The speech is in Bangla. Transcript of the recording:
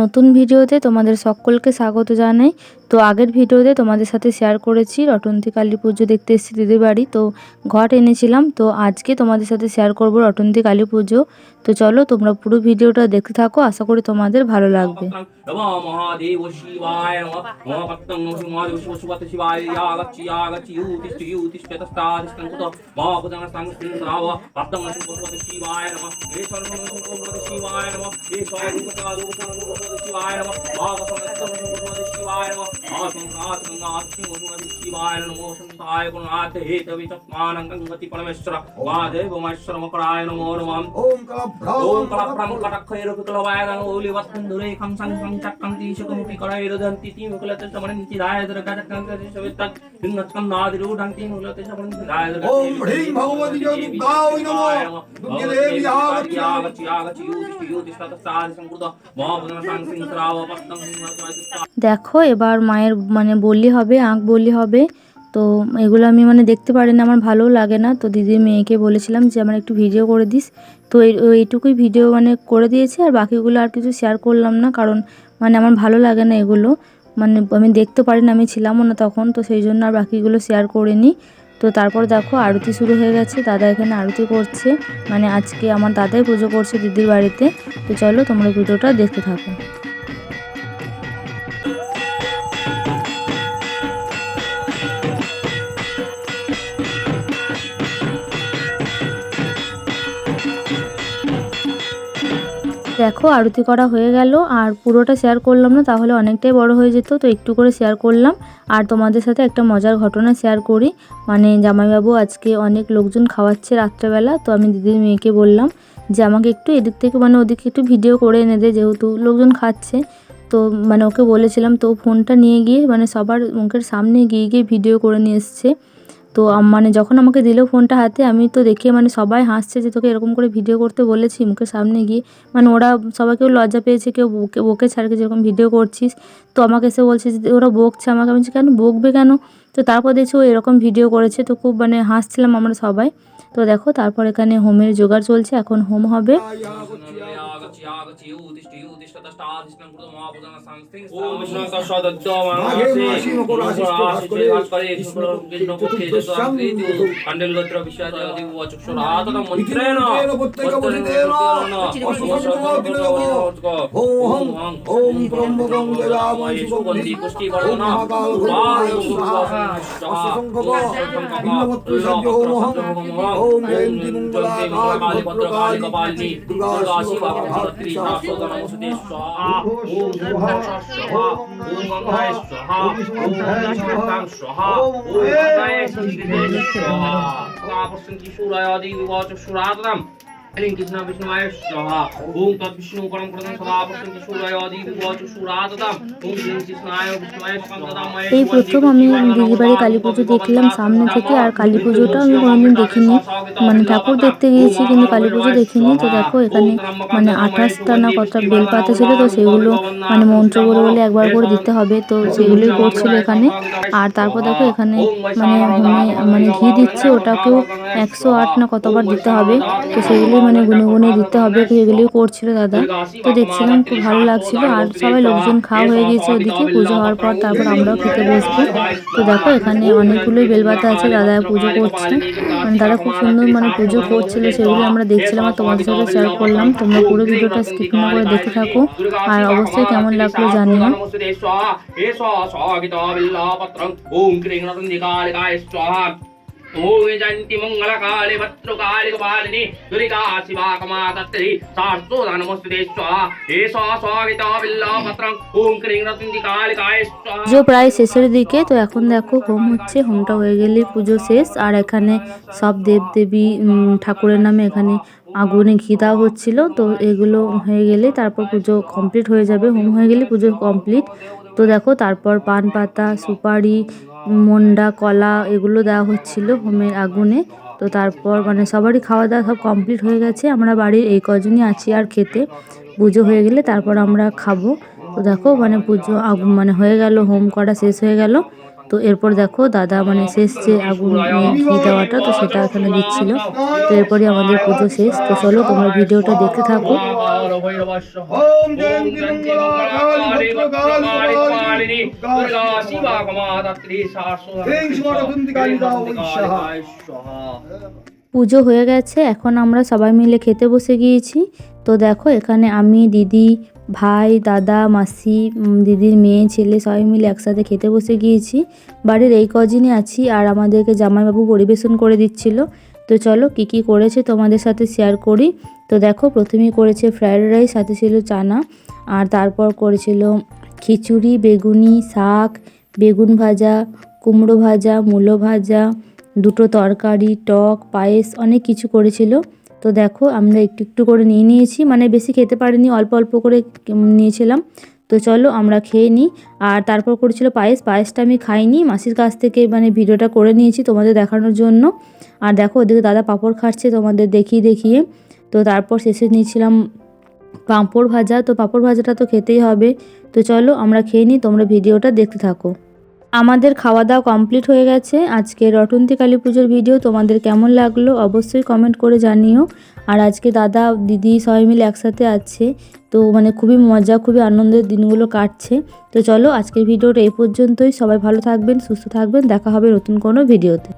নতুন ভিডিওতে তোমাদের সকলকে স্বাগত জানাই। তো আগের ভিডিওতে তোমাদের সাথে শেয়ার করেছি, রটন্তী কালী পুজো দেখতে এসেছি দিদির বাড়ি, তো ঘট এনেছিলাম, তো আজকে তোমাদের সাথে শেয়ার করব রটন্তী কালী পুজো। তো চলো তোমরা পুরো ভিডিওটা দেখতে থাকো, আশা করি তোমাদের ভালো লাগবে। শিবায় নমঃ শিবায় নমঃ परमेश्वरमकराय नमो नमः ॐ कलभ्रं कलभ्रं कटक्षैरुपिकलवाय गङ्गौलिवत्सन्दुरेखं सङ्गं चक्रं तीशकमुपि करैरुदन्ति तीमुकुलते समन्तिदाय दुर्गचक्रङ्गस्कन्दादिरूढन्ति मुकुलते समन्तिदाय ॐ ह्रीं भगवति ज्योतिर्गावै नमः दुर्गदेवी यावचि यावचि यावचि योतिष्ठ योतिष्ठ तस्तादि संकृत महा पुनः संसिंहराव पत्तं देखो এবার মা মায়ের মানে বললি হবে, আঁক বললি হবে, তো এগুলো আমি মানে দেখতে পারি না আমার ভালো লাগে না। তো দিদির মেয়েকে বলেছিলাম যে, আমার একটু ভিডিও করে দিস। তো এইটুকুই ভিডিও মানে করে দিয়েছে, আর বাকিগুলো আর কিছু শেয়ার করলাম না, কারণ মানে আমার ভালো লাগে না এগুলো। মানে আমি দেখতে পারি না আমি ছিলামও না তখন, তো সেই জন্য আর বাকিগুলো শেয়ার করিনি। তো তারপর দেখো, আরতি শুরু হয়ে গেছে, দাদা এখানে আরতি করছে। মানে আজকে আমার দাদাই পুজো করছে দিদির বাড়িতে। তো চলো তোমরা ভিডিওটা দেখতে থাকো। দেখো, আরতি করা হয়ে গেল। আর পুরোটা শেয়ার করলাম না, তাহলে অনেকটাই বড় হয়ে যেত, তো একটু করে শেয়ার করলাম। আর তোমাদের সাথে একটা মজার ঘটনা শেয়ার করি। মানে জামাইবাবু আজকে অনেক লোকজন খাওয়াচ্ছে রাত্রেবেলা, তো আমি দিদির মেয়েকে বললাম যে, আমাকে একটু এদিক থেকে মানে ওদিকে একটু ভিডিও করে এনে দে, যেহেতু লোকজন খাচ্ছে। তো মানে ওকে বলেছিলাম, তো ফোনটা নিয়ে গিয়ে মানে সবার মুখের সামনে গিয়ে গিয়ে ভিডিও করে নিয়ে এসছে। তো মানে যখন আমাকে দিল ফোনটা হাতে আমি তো দেখে মানে সবাই হাসছে যে তোকে এরকম করে ভিডিও করতে বলেছি মুখের সামনে গিয়ে মানে ওরা সবাই কেউ লজ্জা পেয়েছে কেউ বকে বকে ছাড়কে যেরকম ভিডিও করছিস তো আমাকে এসে বলছে যে ওরা বকছে আমাকে আমি কেন বকবে কেন তো তারপর দেখছি ও এরকম ভিডিও করেছে তো খুব মানে হাসছিলাম আমরা সবাই তো দেখো তারপর এখানে হোমের জোগাড় চলছে এখন হোম হবে তাজিতনপুর মহাপ্রধান সামথিং ওম সদদ্য কাণ্ডেল গোত্র বিশ্বাদি চক্ষুরাতন মন্ত্রেণ ওম ওম ব্রহ্ম গঙ্গ রামায় শিবন্দি পুষ্টি বর্ধন ওম জয়ন্তী মঙ্গলা কালী পত্র কালী কপালী দুর্গা শিবা ভগবতী শাশ্বত নমস্তে 啊！我我来说哈，我来说哈，我来说哈，我说哈，我来说哈。我听说了要的，我就说？এই প্রথম আমি দিদির বাড়ি কালী পুজো দেখলাম সামনে থেকে আর কালী পুজোটাও আমি কোনোদিন দেখিনি মানে ঠাকুর দেখতে গিয়েছি কিন্তু কালী পুজো দেখিনি তো দেখো এখানে মানে আঠাশটা না কতটা বেলপাতা ছিল তো সেগুলো মানে মন্ত্র বলে বলে একবার করে দিতে হবে তো সেগুলোই করছিল এখানে আর তারপর দেখো এখানে মানে মানে ঘি দিচ্ছে ওটাকেও একশো আট না কতবার দিতে হবে, তো সেগুলোই মানে গুনে গুনে দিতে হবে, তো এগুলোই করছিল দাদা। তো দেখছিলাম খুব ভালো লাগছিল, আর সবাই লোকজন খাওয়া হয়ে গিয়েছে ওদিকে, পুজো হওয়ার পর তারপর আমরাও খেতে বসবো। তো দেখো, এখানে অনেকগুলোই বেলপাতা আছে, দাদা পুজো করছে। মানে দাদা খুব সুন্দর মানে পুজো করছিল, সেগুলো আমরা দেখছিলাম আর তোমাদের সাথে শেয়ার করলাম। তোমরা পুরো ভিডিওটা স্কিপ না করে দেখতে থাকো। আর অবশ্যই কেমন লাগল জানিও। ক্রিং রতন্দিকালিকায় স্বাহা ক্রিং রতন্দিকালিকায় স্বাহা পুজো প্রায় শেষের দিকে তো এখন দেখো হোম হচ্ছে হোমটা হয়ে গেলে পুজো শেষ। আর এখানে সব দেবদেবী ঠাকুরের নামে এখানে আগুনে ঘি দেওয়া হচ্ছিল। তো এগুলো হয়ে গেলে তারপর পুজো কমপ্লিট হয়ে যাবে। হোম হয়ে গেলে পুজো কমপ্লিট তো দেখো, তারপর পান পাতা, সুপারি, মন্ডা, কলা, এগুলো দেওয়া হচ্ছিল হোমের আগুনে। তো তারপর মানে সবারই খাওয়া দাওয়া সব কমপ্লিট হয়ে গেছে। আমরা বাড়ির এই কজনই আছি আর খেতে। পুজো হয়ে গেলে তারপর আমরা খাব। তো দেখো মানে পুজো আগুন মানে হয়ে গেল, হোম করা শেষ হয়ে গেল। তো এরপর দেখো, দাদা মানে শেষ যে আগুন ঘি দেওয়াটা, তো সেটা এখানে দিচ্ছিল। তো এরপরই আমাদের পুজো শেষ। তো চলো, তোমরা ভিডিওটা দেখতে থাকো। কালিনী দুর্গা শিবা পুজো হয়ে গেছে এখন আমরা সবাই মিলে খেতে বসে গিয়েছি। তো দেখো এখানে আমি দিদি ভাই দাদা মাসি দিদির মেয়ে ছেলে সবাই মিলে একসাথে খেতে বসে গিয়েছি। বাড়ির এই কদিনই আছি আর আমাদেরকে জামাইবাবু পরিবেশন করে দিচ্ছিল। তো চলো কী কী করেছে তোমাদের সাথে শেয়ার করি। তো দেখো প্রথমেই করেছে ফ্রায়েড রাইস সাথে ছিল চানা আর তারপর করেছিল খিচুড়ি, বেগুনি, শাক, বেগুন ভাজা, কুমড়ো ভাজা, মূলো ভাজা, দুটো তরকারি, টক, পায়েস অনেক কিছু করেছিল। তো দেখো, আমরা একটু একটু করে নিয়ে নিয়েছি। মানে বেশি খেতে পারিনি, অল্প অল্প করে নিয়েছিলাম। তো চলো, আমরা খেয়ে নিই। আর তারপর করেছিল পায়েস। পায়েসটা আমি খাইনি। মাসির কাছ থেকে মানে ভিডিওটা করে নিয়েছি তোমাদের দেখানোর জন্য। আর দেখো, ওদিকে দাদা পাঁপড় খাচ্ছে তোমাদের দেখিয়ে দেখিয়ে। তো তারপর শেষে নিয়েছিলাম পাঁপড় ভাজা। তো পাঁপড় ভাজাটা তো খেতেই হবে। তো চলো আমরা খেয়ে নিই, তোমরা ভিডিওটা দেখতে থাকো। আমাদের খাওয়া দাওয়া কমপ্লিট হয়ে গেছে। আজকে রটন্তী কালী পুজোর ভিডিও তোমাদের কেমন লাগল অবশ্যই কমেন্ট করে জানিও। আর আজকে দাদা, দিদি সবাই মিলে একসাথে আছে, তো মানে খুবই মজা, খুবই আনন্দের দিনগুলো কাটছে। তো চলো আজকের ভিডিওটা এই পর্যন্তই। সবাই ভালো থাকবেন, সুস্থ থাকবেন। দেখা হবে নতুন কোনো ভিডিওতে।